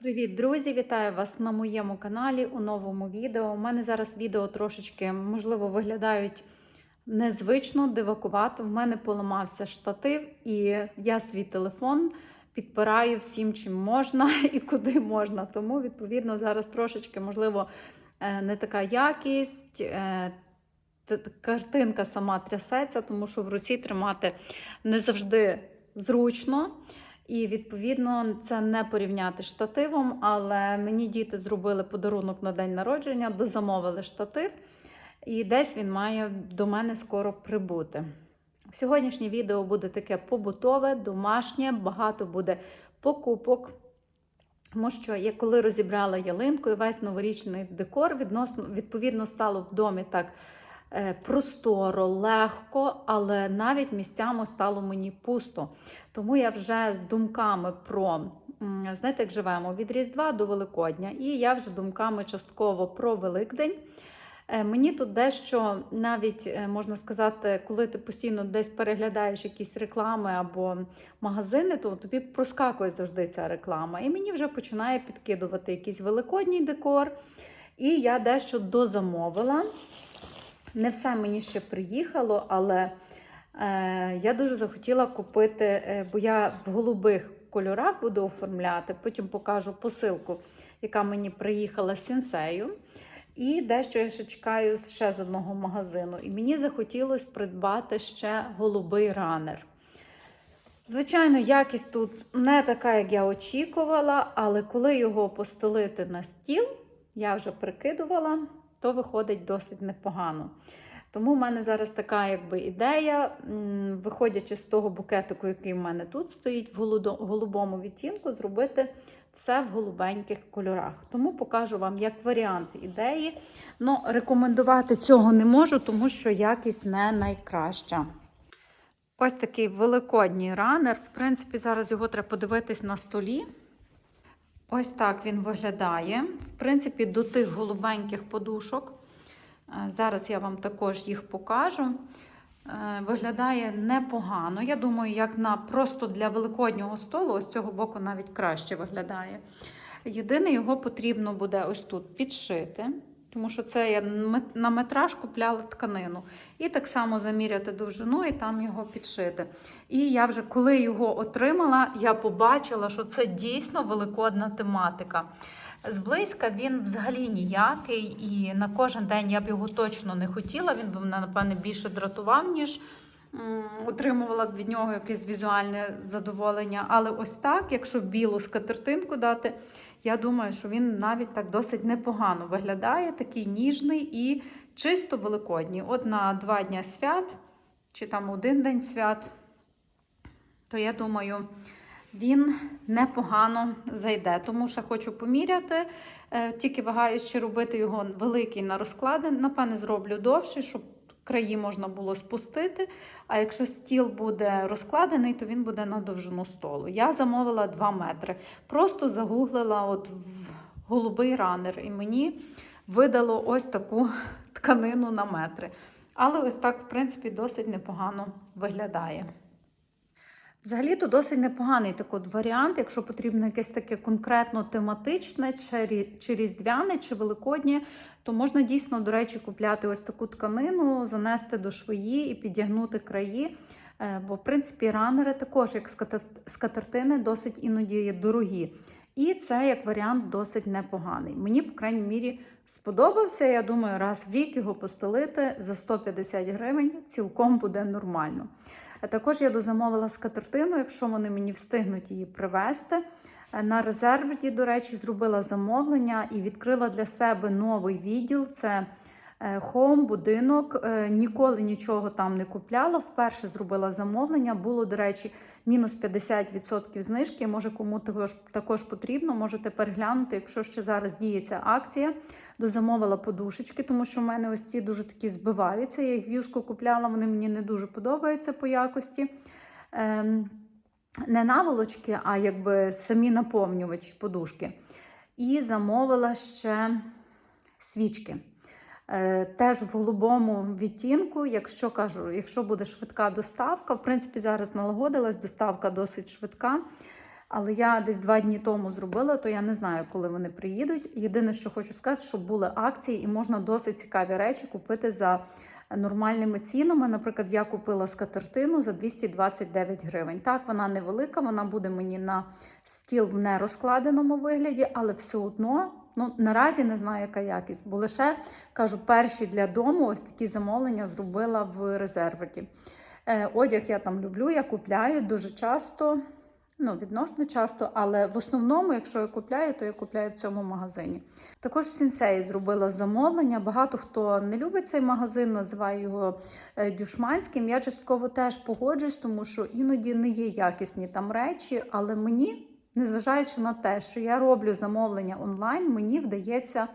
Привіт, друзі! Вітаю вас на моєму каналі у новому відео. У мене зараз відео трошечки, можливо, виглядають незвично, дивакувато. В мене поламався штатив, і я свій телефон підпираю всім, чим можна і куди можна. Тому, відповідно, зараз трошечки, можливо, е, не така якість. е, Картинка сама трясеться, тому що в руці тримати не завжди зручно. І відповідно це не порівняти штативом, але мені діти зробили подарунок на день народження, дозамовили штатив, і десь він має до мене скоро прибути. Сьогоднішнє відео буде таке побутове, домашнє, багато буде покупок. Тому що я коли розібрала ялинку і весь новорічний декор, відносно, відповідно стало в домі так просторо, легко, але навіть місцями стало мені пусто. Тому я вже з думками про, знаєте, як живемо від Різдва до Великодня, і я вже думками частково про Великдень. Е, Мені тут дещо навіть е, можна сказати, коли ти постійно десь переглядаєш якісь реклами або магазини, то тобі проскакує завжди ця реклама. І мені вже починає підкидувати якийсь великодній декор. І я дещо дозамовила. Не все мені ще приїхало, але е, я дуже захотіла купити, е, бо я в голубих кольорах буду оформляти. Потім покажу посилку, яка мені приїхала з сінсею. І дещо я ще чекаю ще з одного магазину. І мені захотілося придбати ще голубий ранер. Звичайно, якість тут не така, як я очікувала, але коли його постелити на стіл, я вже прикидувала, то виходить досить непогано. Тому в мене зараз така якби ідея, виходячи з того букетику, який в мене тут стоїть в голубому відтінку, зробити все в голубеньких кольорах. Тому покажу вам як варіант ідеї. Ну, рекомендувати цього не можу, тому що якість не найкраща. Ось такий великодній ранер. В принципі, зараз його треба подивитись на столі. Ось так він виглядає. В принципі, до тих голубеньких подушок. Е, Зараз я вам також їх покажу. Е, Виглядає непогано. Я думаю, як на просто для великоднього столу, ось цього боку навіть краще виглядає. Єдине, його потрібно буде ось тут підшити, тому що це я на метраж купляла тканину. І так само заміряти довжину і там його підшити. І я вже коли його отримала, я побачила, що це дійсно великодна тематика. Зблизька він взагалі ніякий, і на кожен день я б його точно не хотіла. Він би мене, напевне, більше дратував, ніж отримувала б від нього якесь візуальне задоволення. Але ось так, якщо білу скатертинку дати, я думаю, що він навіть так досить непогано виглядає, такий ніжний і чисто великодній. От на два дня свят, чи там один день свят, то я думаю, він непогано зайде. Тому що хочу поміряти. Е, Тільки вагаюсь, чи робити його великий на розклади. Напевне, зроблю довший, щоб краї можна було спустити. А якщо стіл буде розкладений, то він буде на довжину столу. Я замовила 2 метри. Просто загуглила от в голубий ранер, і мені видало ось таку тканину на метри. Але ось так, в принципі, досить непогано виглядає. Взагалі-то досить непоганий так от варіант, якщо потрібно якесь таке конкретно тематичне, чи, різдвяне, чи великоднє, то можна дійсно, до речі, купляти ось таку тканину, занести до швої і підігнути краї. Е, Бо, в принципі, ранери також, як скатертини, досить іноді є дорогі. І це як варіант досить непоганий. Мені, по крайній мірі, сподобався. Я думаю, раз в рік його постелити за 150 гривень цілком буде нормально. Також я дозамовила скатертину, якщо вони мені встигнуть її привезти. Е, На резерві, до речі, зробила замовлення і відкрила для себе новий відділ. Це е, хоум, будинок. Е, Ніколи нічого там не купляла. Вперше зробила замовлення. Було, до речі, мінус 50% знижки. Може, кому також, також потрібно, можете переглянути, якщо ще зараз діється акція. Дозамовила подушечки, тому що в мене ось ці дуже такі збиваються. Я їх в юску купляла, вони мені не дуже подобаються по якості. Ем, не наволочки, а якби самі наповнювачі подушки. І замовила ще свічки. Е, Теж в голубому відтінку, якщо кажу, якщо буде швидка доставка, в принципі, зараз налагодилась доставка досить швидка. Але я десь два дні тому зробила, то я не знаю, коли вони приїдуть. Єдине, що хочу сказати, що були акції, і можна досить цікаві речі купити за нормальними цінами. Наприклад, я купила скатертину за 229 гривень. Так, вона невелика, вона буде мені на стіл в нерозкладеному вигляді, але все одно. Ну, наразі не знаю, яка якість, бо лише кажу, перші для дому ось такі замовлення зробила в резерваті. Е, одяг я там люблю, я купляю дуже часто, ну, відносно часто, але в основному, якщо я купляю, то я купляю в цьому магазині. Також в Сінсеї зробила замовлення. Багато хто не любить цей магазин, називає його е, дюшманським. Я частково теж погоджуюсь, тому що іноді не є якісні там речі, але мені, незважаючи на те, що я роблю замовлення онлайн, мені вдається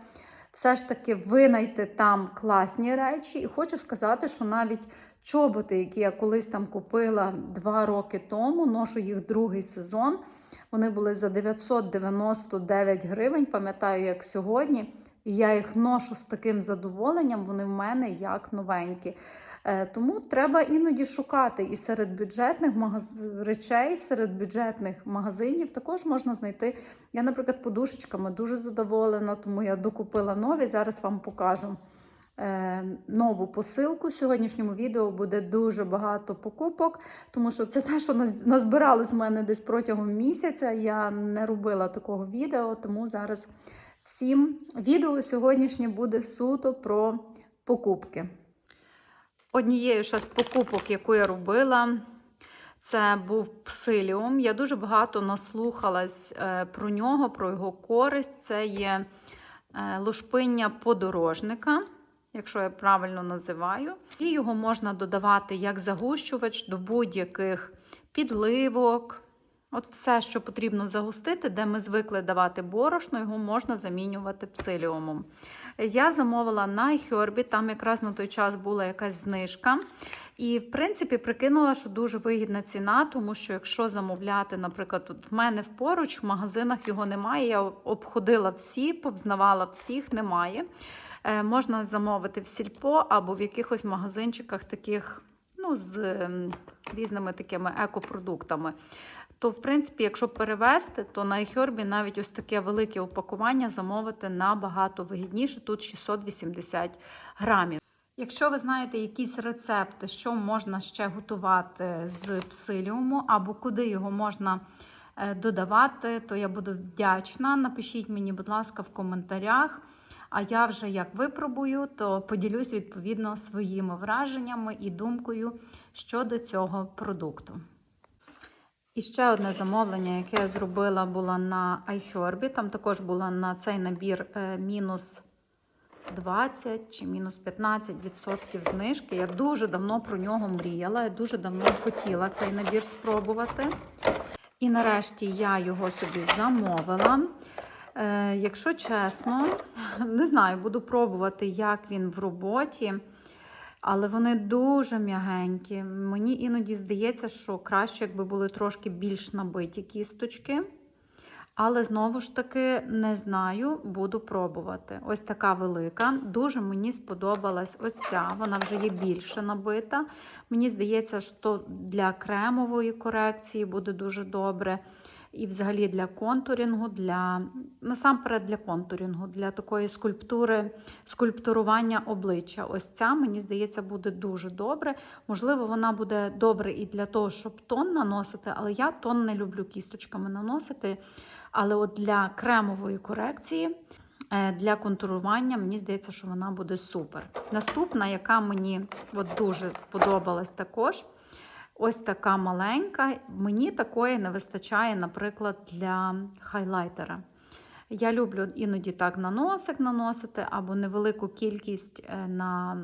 все ж таки винайти там класні речі. І хочу сказати, що навіть чоботи, які я колись там купила два роки тому, ношу їх другий сезон. Вони були за 999 гривень, пам'ятаю, як сьогодні. І я їх ношу з таким задоволенням, вони в мене як новенькі. Е, Тому треба іноді шукати і серед бюджетних магаз... речей, серед бюджетних магазинів також можна знайти. Я, наприклад, подушечками дуже задоволена, тому я докупила нові. Зараз вам покажу нову посилку. В сьогоднішньому відео буде дуже багато покупок, тому що це те, що назбиралось в мене десь протягом місяця. Я не робила такого відео, тому зараз всім відео сьогоднішнє буде суто про покупки. Однією ще з покупок, яку я робила, це був псиліум. Я дуже багато наслухалась е, про нього, про його користь. Це є е, лушпиння подорожника, якщо я правильно називаю. І його можна додавати як загущувач до будь-яких підливок. От все, що потрібно загустити, де ми звикли давати борошно, його можна замінювати псиліумом. Я замовила на iHerb, там якраз на той час була якась знижка. І, в принципі, прикинула, що дуже вигідна ціна, тому що якщо замовляти, наприклад, в мене поруч в магазинах його немає. Я обходила всі, повзнавала всіх, немає. Е, можна замовити в сільпо або в якихось магазинчиках таких, ну, з ем, різними такими екопродуктами. То, в принципі, якщо перевести, то на iHerb навіть ось таке велике упакування замовити набагато вигідніше. Тут 680 грамів. Якщо ви знаєте якісь рецепти, що можна ще готувати з псиліуму, або куди його можна е, додавати, то я буду вдячна. Напишіть мені, будь ласка, в коментарях. А я вже як випробую, то поділюсь відповідно своїми враженнями і думкою щодо цього продукту. І ще одне замовлення, яке я зробила, було на iHerb. Там також було на цей набір е, мінус 20 чи мінус 15% знижки. Я дуже давно про нього мріяла, я дуже давно хотіла цей набір спробувати. І нарешті я його собі замовила. Е, якщо чесно, не знаю, буду пробувати, як він в роботі. Але вони дуже м'ягенькі. Мені іноді здається, що краще, якби були трошки більш набиті кісточки. Але знову ж таки не знаю, буду пробувати. Ось така велика. Дуже мені сподобалась ось ця. Вона вже є більше набита. Мені здається, що для кремової корекції буде дуже добре. І взагалі для контурінгу, для насамперед для контурінгу, для такої скульптури, скульптурування обличчя. Ось ця, мені здається, буде дуже добре. Можливо, вона буде добре і для того, щоб тон наносити, але я тон не люблю кісточками наносити. Але от для кремової корекції, е, для контурування, мені здається, що вона буде супер. Наступна, яка мені от дуже сподобалась також. Ось така маленька. Мені такої не вистачає, наприклад, для хайлайтера. Я люблю іноді так на носик наносити, або невелику кількість е, на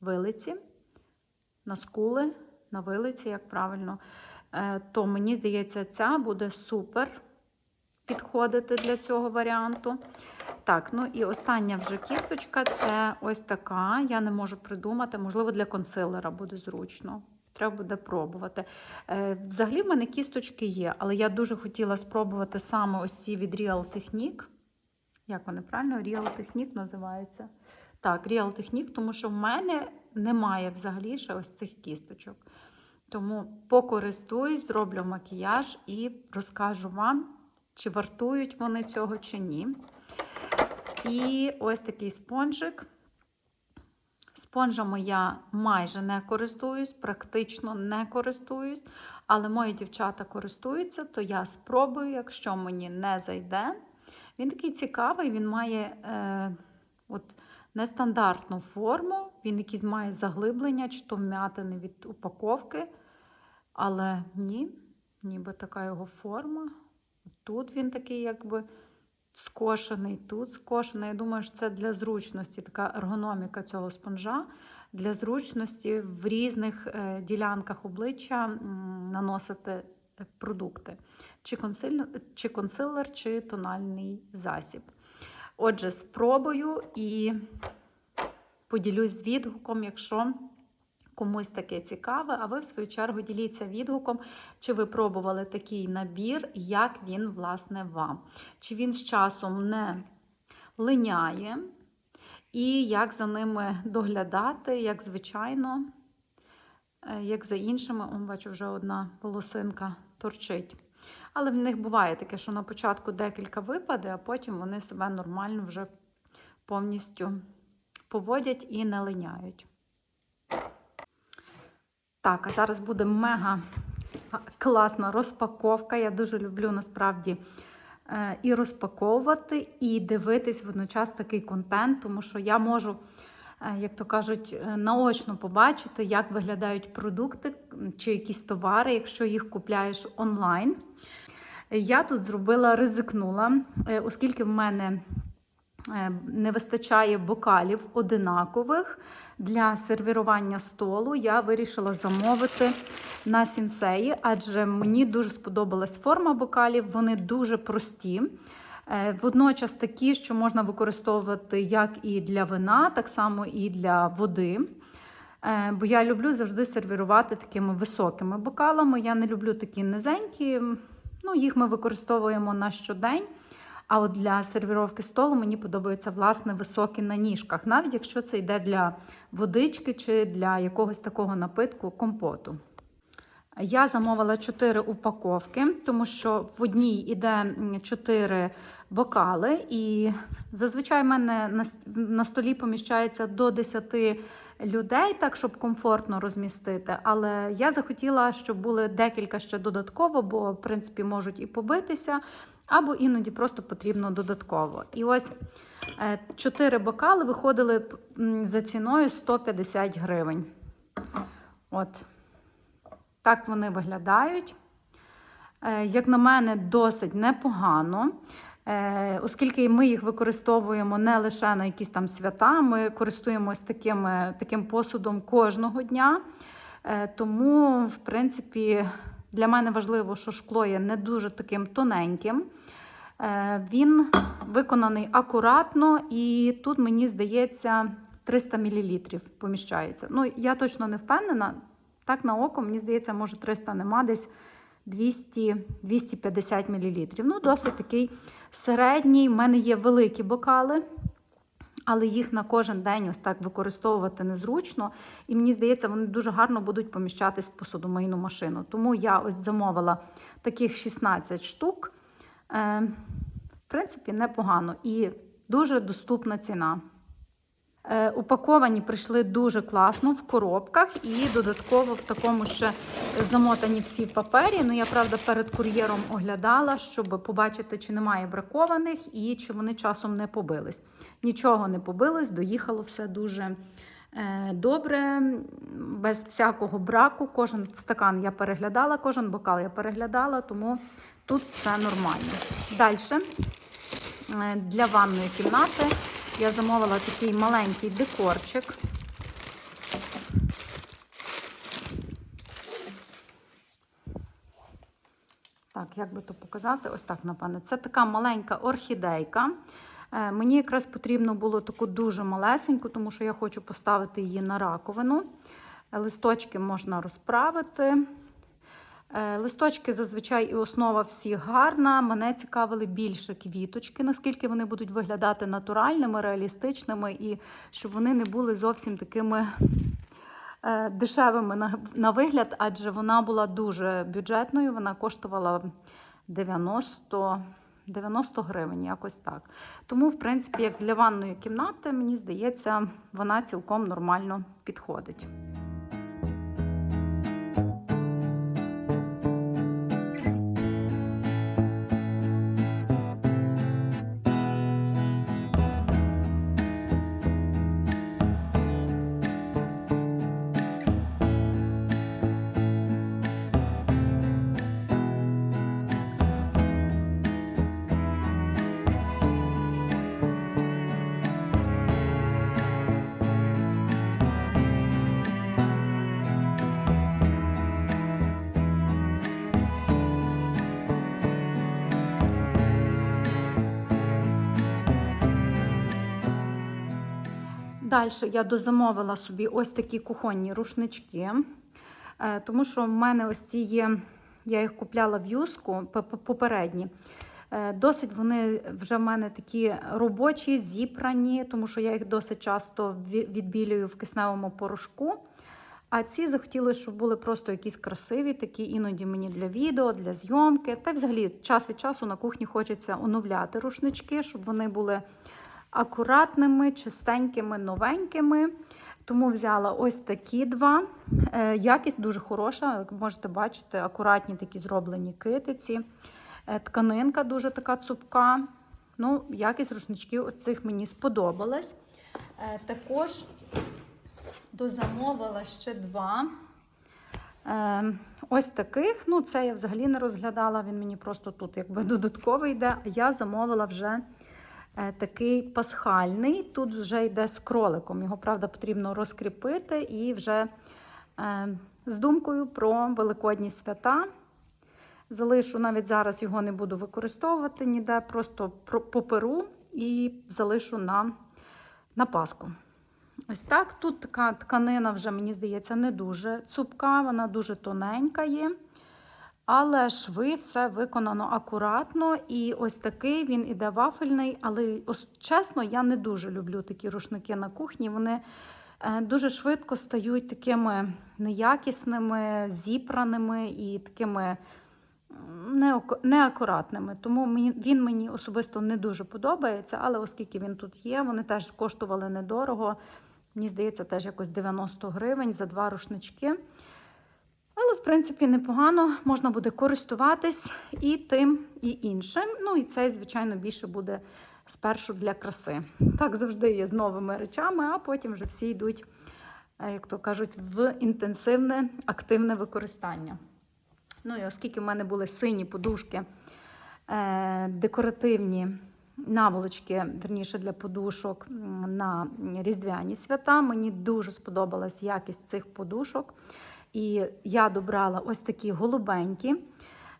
вилиці, на скули, на вилиці, як правильно. Е, То мені здається, ця буде супер підходити для цього варіанту. Так, ну і остання вже кісточка це ось така. Я не можу придумати, можливо, для консилера буде зручно. Треба буде пробувати. Е, Взагалі, в мене кісточки є, але я дуже хотіла спробувати саме ось ці від Real Technique. Як вони правильно? Real Technique називаються. Так, Real Technique, тому що в мене немає взагалі ще ось цих кісточок. Тому покористуюсь, зроблю макіяж і розкажу вам, чи вартують вони цього, чи ні. І ось такий спонжик. Спонжами я майже не користуюсь, практично не користуюсь, але мої дівчата користуються, то я спробую, якщо мені не зайде. Він такий цікавий, він має е, от, нестандартну форму, він якийсь має заглиблення, чи то вмятини від упаковки. Але ні, ніби така його форма. Тут він такий, якби скошений, тут скошений. Я думаю, що це для зручності, така ергономіка цього спонжа. Для зручності в різних е, ділянках обличчя наносити продукти. Чи консилер, чи тональний засіб. Отже, спробую і поділюсь з відгуком, якщо комусь таке цікаве, а ви, в свою чергу, діліться відгуком, чи ви пробували такий набір, як він, власне, вам. Чи він з часом не линяє, і як за ними доглядати, як звичайно, е, як за іншими, он, бачу, вже одна волосинка торчить. Але в них буває таке, що на початку декілька випаде, а потім вони себе нормально вже повністю поводять і не линяють. Так, а зараз буде мега класна розпаковка. Я дуже люблю насправді е, і розпаковувати, і дивитись водночас такий контент, тому що я можу, е, як то кажуть, е, наочно побачити, як виглядають продукти чи якісь товари, якщо їх купляєш онлайн. Я тут зробила, ризикнула, оскільки в мене не вистачає бокалів одинакових для сервірування столу, я вирішила замовити на сінсеї, адже мені дуже сподобалась форма бокалів, вони дуже прості. Е, Водночас такі, що можна використовувати як і для вина, так само і для води. Е, Бо я люблю завжди сервірувати такими високими бокалами. Я не люблю такі низенькі. Ну, їх ми використовуємо на щодень. А от для сервіровки столу мені подобаються власне високі на ніжках, навіть якщо це йде для водички чи для якогось такого напитку компоту. Я замовила 4 упаковки, тому що в одній йде 4 бокали, і зазвичай в мене на столі поміщається до 10 людей, так щоб комфортно розмістити. Але я захотіла, щоб були декілька ще додатково, бо в принципі можуть і побитися, або іноді просто потрібно додатково. І ось 4 бокали виходили за ціною 150 гривень. От. Так вони виглядають. Е, Як на мене, досить непогано, Е, оскільки ми їх використовуємо не лише на якісь там свята, ми користуємось таким, таким посудом кожного дня. Е, Тому, в принципі, для мене важливо, що шкло є не дуже таким тоненьким. Е, Він виконаний акуратно, і тут, мені здається, 300 мл поміщається. Ну, я точно не впевнена. Так, на око, мені здається, може 300 нема, десь 200-250 мл. Ну, досить такий середній. У мене є великі бокали, але їх на кожен день ось так використовувати незручно. І мені здається, вони дуже гарно будуть поміщатись в посудомийну машину. Тому я ось замовила таких 16 штук. Е, в принципі, непогано і дуже доступна ціна. Е, Упаковані прийшли дуже класно в коробках і додатково в такому ще замотані всі в папері. Ну, я правда перед кур'єром оглядала, щоб побачити, чи немає бракованих і чи вони часом не побились. Нічого не побилось, доїхало все дуже е, добре, без всякого браку. Кожен стакан я переглядала, кожен бокал я переглядала, тому тут все нормально. Далі для ванної кімнати. Я замовила такий маленький декорчик. Так, як би то показати? Ось так, напевне. Це така маленька орхідейка. Е, Мені якраз потрібно було таку дуже малесеньку, тому що я хочу поставити її на раковину. Листочки можна розправити. Е, Листочки зазвичай і основа всі гарна. Мене цікавили більше квіточки, наскільки вони будуть виглядати натуральними, реалістичними, і щоб вони не були зовсім такими е, дешевими на, вигляд, адже вона була дуже бюджетною. Вона коштувала 90, 90 гривень, якось так. Тому, в принципі, як для ванної кімнати, мені здається, вона цілком нормально підходить. Далі я дозамовила собі ось такі кухонні рушнички, е, тому що в мене ось ці є, я їх купляла в юску попередні. Е, Досить вони вже в мене такі робочі, зібрані, тому що я їх досить часто відбілюю в кисневому порошку. А ці захотілося, щоб були просто якісь красиві, такі іноді мені для відео, для зйомки. Та взагалі час від часу на кухні хочеться оновляти рушнички, щоб вони були акуратними, чистенькими, новенькими. Тому взяла ось такі два. Е, Якість дуже хороша, як можете бачити, акуратні такі зроблені китиці. Е, Тканинка дуже така цупка. Ну, якість рушничків оцих мені сподобалась. Е, Також дозамовила ще два. Ось таких. Ну, це я взагалі не розглядала. Він мені просто тут якби додатковий йде. Я замовила вже такий пасхальний. Тут вже йде з кроликом. Його, правда, потрібно розкріпити і вже е, з думкою про великодні свята. Залишу навіть зараз його не буду використовувати ніде, просто поперу і залишу на, на Пасху. Ось так. Тут така тканина вже, мені здається, не дуже цупка, вона дуже тоненька є. Але шви все виконано акуратно. І ось такий він іде вафельний. Але ос- чесно, я не дуже люблю такі рушники на кухні. Вони е, дуже швидко стають такими неякісними, зіпраними і такими неакуратними. Тому він мені особисто не дуже подобається. Але оскільки він тут є, вони теж коштували недорого. Мені здається, теж якось 90 гривень за два рушнички. Але, в принципі, непогано, можна буде користуватись і тим, і іншим. Ну, і цей, звичайно, більше буде спершу для краси. Так завжди є з новими речами, а потім вже всі йдуть, е, як то кажуть, в інтенсивне, активне використання. Ну і оскільки в мене були сині подушки, е, декоративні наволочки, верніше для подушок на різдвяні свята, мені дуже сподобалась якість цих подушок. І я добрала ось такі голубенькі.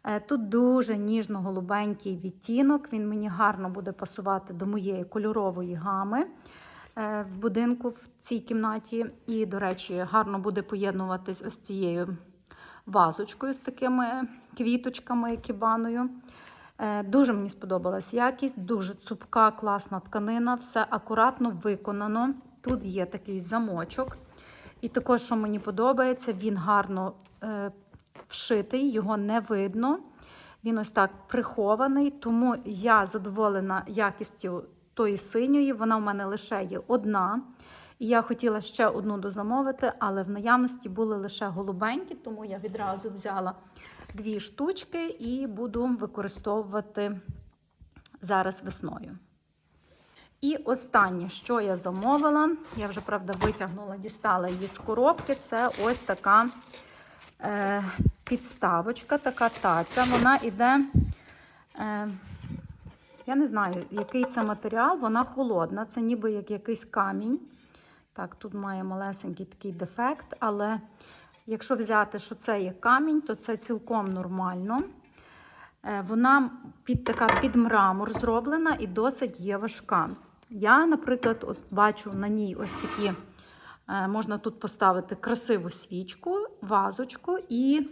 Е, Тут дуже ніжно-голубенький відтінок. Він мені гарно буде пасувати до моєї кольорової гами е, в будинку в цій кімнаті. І, до речі, гарно буде поєднуватись ось цією вазочкою з такими квіточками, кібаною. Е, Дуже мені сподобалась якість, дуже цупка, класна тканина, все акуратно виконано. Тут є такий замочок. І також, що мені подобається, він гарно е, вшитий, його не видно. Він ось так прихований, тому я задоволена якістю тої синьої. Вона в мене лише є одна. І я хотіла ще одну дозамовити, але в наявності були лише голубенькі, тому я відразу взяла дві штучки і буду використовувати зараз весною. І останнє, що я замовила, я вже, правда, витягнула, дістала її з коробки. Це ось така е, підставочка, така таця. Вона йде, е, я не знаю, який це матеріал, вона холодна, це ніби як якийсь камінь. Так, тут має малесенький такий дефект, але якщо взяти, що це є камінь, то це цілком нормально. Е, Вона під така під мрамор зроблена і досить є важка. Я, наприклад, от бачу на ній ось такі, е, можна тут поставити красиву свічку, вазочку і,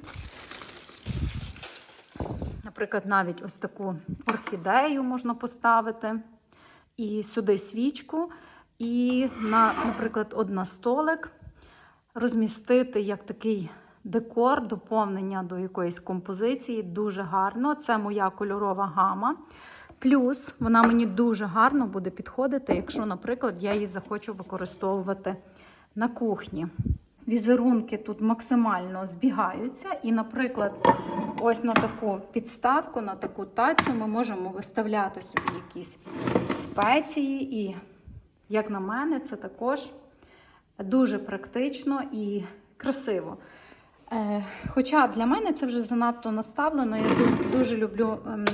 наприклад, навіть ось таку орхідею можна поставити. І сюди свічку. І, на, наприклад, от на столик розмістити як такий декор, доповнення до якоїсь композиції. Дуже гарно. Це моя кольорова гама. Плюс вона мені дуже гарно буде підходити, якщо, наприклад, я її захочу використовувати на кухні. Візерунки тут максимально збігаються. І, наприклад, ось на таку підставку, на таку тацю ми можемо виставляти собі якісь спеції. І, як на мене, це також дуже практично і красиво. Е, Хоча для мене це вже занадто наставлено. Я дуже люблю ем,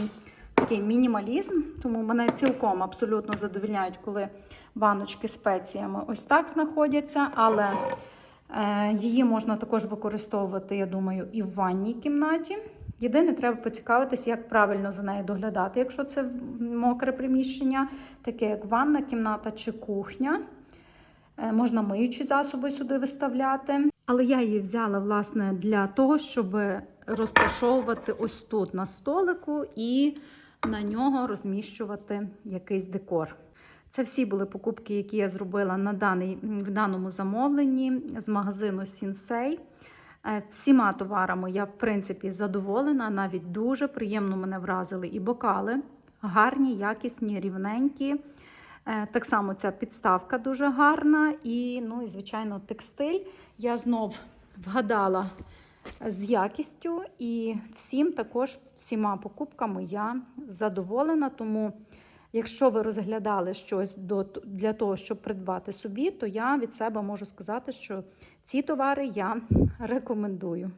такий мінімалізм, тому мене цілком абсолютно задовільняють, коли баночки спеціями ось так знаходяться. Але е, її можна також використовувати, я думаю, і в ванній кімнаті. Єдине, треба поцікавитись, як правильно за нею доглядати, якщо це мокре приміщення, таке як ванна кімната чи кухня. Е, Можна миючі засоби сюди виставляти. Але я її взяла власне для того, щоб розташовувати ось тут на столику і на нього розміщувати якийсь декор. Це всі були покупки, які я зробила на даний, в даному замовленні з магазину Сінсей. Е, Всіма товарами я, в принципі, задоволена, навіть дуже приємно мене вразили і бокали. Гарні, якісні, рівненькі. Е, Так само ця підставка дуже гарна. І, ну, і звичайно, текстиль. Я знов вгадала з якістю, і всім також всіма покупками я задоволена. Тому, якщо ви розглядали щось для того, щоб придбати собі, то я від себе можу сказати, що ці товари я рекомендую.